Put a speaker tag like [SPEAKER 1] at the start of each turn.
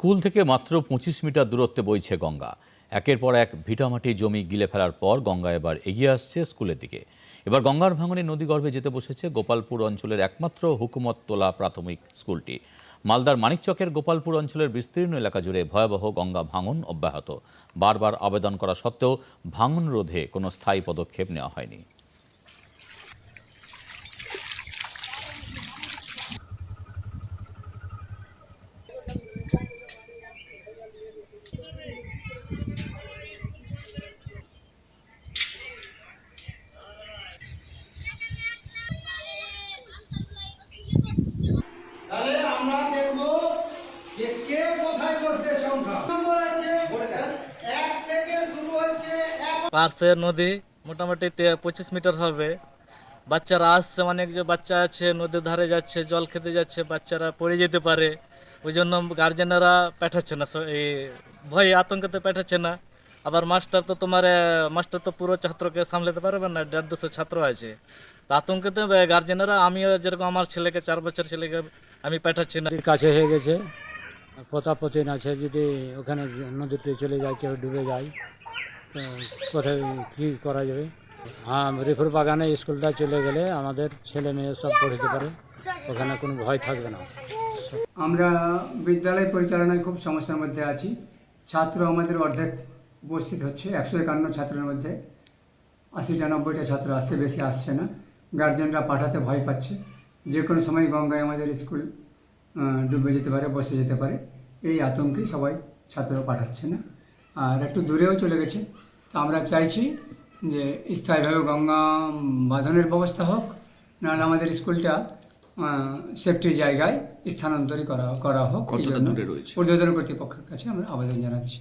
[SPEAKER 1] School থেকে মাত্র পঁচিশ মিটার দূরত্বে বইছে গঙ্গা। একের পর এক ভিটামাটি জমি গিলে ফেলার পর গঙ্গা এবার এগিয়ে আসছে স্কুলের দিকে। এবার গঙ্গার ভাঙনে নদীগর্ভে যেতে বসেছে গোপালপুর অঞ্চলের একমাত্র হুকুমত তোলা প্রাথমিক স্কুলটি। মালদার মানিকচকের গোপালপুর অঞ্চলের বিস্তীর্ণ এলাকা জুড়ে ভয়াবহ গঙ্গা ভাঙন অব্যাহত। বারবার আবেদন করা সত্ত্বেও ভাঙন রোধে কোনো স্থায়ী পদক্ষেপ নেওয়া হয়নি
[SPEAKER 2] তাহলে আমরা দেখব যে কে কোথায় বসবে সংখ্যা। নম্বর আছে এক থেকে শুরু হচ্ছে এক
[SPEAKER 3] নদী মোটামুটি তে- পঁচিশ মিটার হবে। বাচ্চারা আসছে অনেক যে বাচ্চা আছে নদীর ধারে যাচ্ছে জল খেতে যাচ্ছে বাচ্চারা পড়ে যেতে পারে। ওই জন্য গার্জেনেরা পাঠাচ্ছে না এই ভয়ে আতঙ্কতে পাঠাচ্ছে না। আবার মাস্টার তো তোমার মাস্টার তো পুরো ছাত্রকে সামলাতে পারবে না দেড় দুশো ছাত্র আছে। তো আতঙ্কতে গার্জেনেরা আমিও যেরকম আমার ছেলেকে চার বছর ছেলেকে আমি পাঠাচ্ছি না।
[SPEAKER 4] কাছে হয়ে গেছে। প্রতাপতিন আছে যদি ওখানে নদীতে চলে যায়, কেউ ডুবে যায়, তো কোথায়, কী করা যাবে? হ্যাঁ রিফুর বাগানে স্কুলটা চলে গেলে আমাদের ছেলে মেয়ে সব পড়তে পারে, ওখানে কোনো ভয় থাকবে না।
[SPEAKER 5] আমরা বিদ্যালয় পরিচালনায় খুব সমস্যার মধ্যে আছি। ছাত্র আমাদের অর্ধেক উপস্থিত হচ্ছে, একশো একান্ন ছাত্রের মধ্যে। আশিটা নব্বইটা ছাত্র আসছে বেশি আসছে না। গার্জেনরা পাঠাতে ভয় পাচ্ছে। যে কোনো সময় গঙ্গায় আমাদের স্কুল ডুবে যেতে পারে বসে যেতে পারে। এই আতঙ্কে সবাই ছাত্র পাঠাচ্ছে না। আর একটু দূরেও চলে গেছে। তা আমরা চাইছি যে স্থায়ীভাবে গঙ্গা বাঁধনের ব্যবস্থা হোক নাহলে আমাদের স্কুলটা সেফটির জায়গায় স্থানান্তরী করা করা হোক। ঊর্ধ্বতন কর্তৃপক্ষের কাছে আমরা আবেদন জানাচ্ছি।